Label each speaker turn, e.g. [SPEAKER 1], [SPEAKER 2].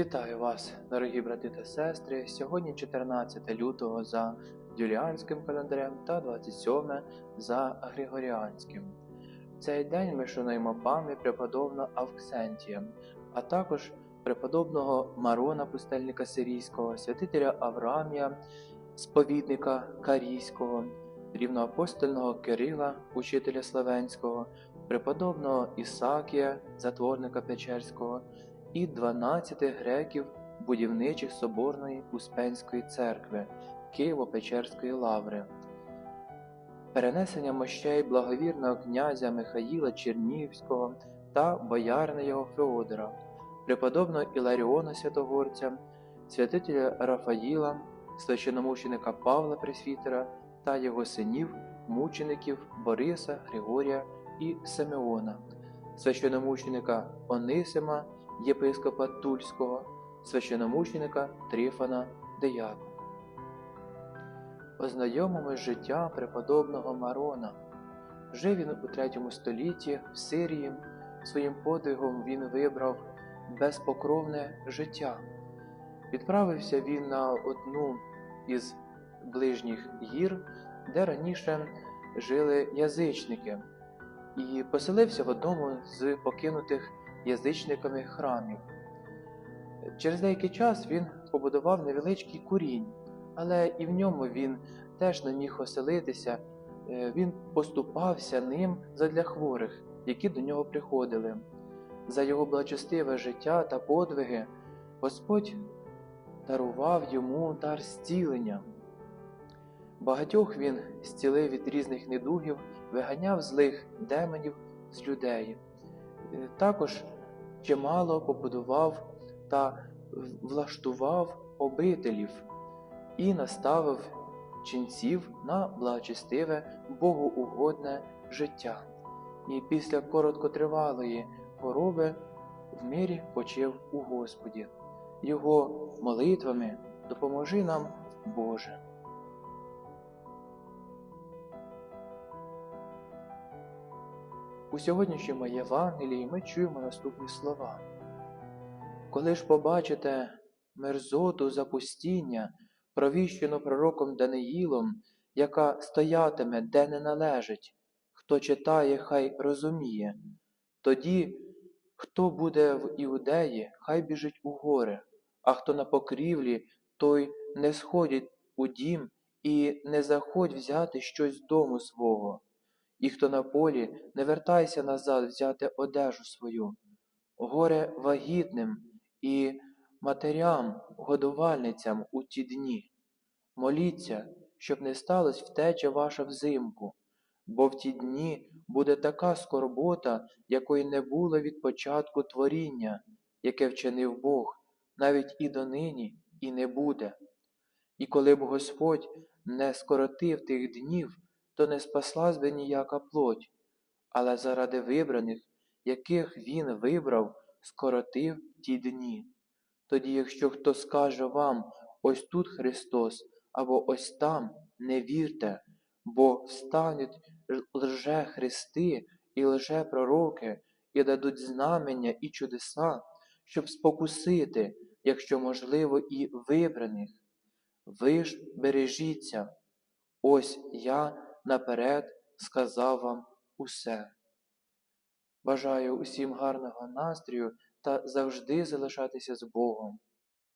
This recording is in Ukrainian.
[SPEAKER 1] Вітаю вас, дорогі брати та сестри. Сьогодні 14 лютого за юліанським календарем та 27 за Григоріанським. В цей день ми шануємо пам'ять преподобного Авксентія, а також преподобного Марона, пустельника сирійського, святителя Авраамія, сповідника Карійського, рівноапостольного Кирила, учителя Славенського, преподобного Ісакія, затворника Печерського і 12 греків будівничих Соборної Успенської церкви Києво-Печерської лаври. Перенесення мощей благовірного князя Михаїла Чернігівського та боярина його Феодора, преподобного Іларіона Святогорця, святителя Рафаїла, священомученика Павла Пресвітера та його синів, мучеників Бориса, Григорія і Симеона, священомученика Онисима, єпископа Тульського, священомученика Трифона Деяку. Ознайомимо з життя преподобного Марона. Жив він у третьому столітті в Сирії. Своїм подвигом він вибрав безпокровне життя. Відправився він на одну із ближніх гір, де раніше жили язичники, і поселився в одному з покинутих язичниками храмів. Через деякий час він побудував невеличкий курінь, але і в ньому він теж не міг оселитися, Е, він поступався ним задля хворих, які до нього приходили. За його благочестиве життя та подвиги Господь дарував йому дар зцілення. Багатьох він зцілив від різних недугів, виганяв злих демонів з людей. Е, Також чимало побудував та влаштував обителів і наставив ченців на благочестиве, богоугодне життя. І після короткотривалої хвороби в мирі почив у Господі. Його молитвами допоможи нам, Боже. У сьогоднішньому Євангелії ми чуємо наступні слова. Коли ж побачите мерзоту запустіння, провіщену пророком Даниїлом, яка стоятиме, де не належить, хто читає, хай розуміє. Тоді, хто буде в Іудеї, хай біжить у гори, а хто на покрівлі, той не сходить у дім і не заходь взяти щось з дому свого. І хто на полі, не вертайся назад взяти одежу свою. Горе вагітним і матерям, годувальницям у ті дні. Моліться, щоб не сталося втеча ваша взимку, бо в ті дні буде така скорбота, якої не було від початку творіння, яке вчинив Бог, навіть і донині, і не буде. І коли б Господь не скоротив тих днів, то не спаслась би ніяка плоть, але заради вибраних, яких Він вибрав, скоротив ті дні. Тоді, якщо хто скаже вам, ось тут Христос, або ось там, не вірте, бо встануть лже Христи і лже пророки, і дадуть знамення і чудеса, щоб спокусити, якщо можливо, і вибраних. Ви ж бережіться, ось я наперед сказав вам усе. Бажаю усім гарного настрою та завжди залишатися з Богом.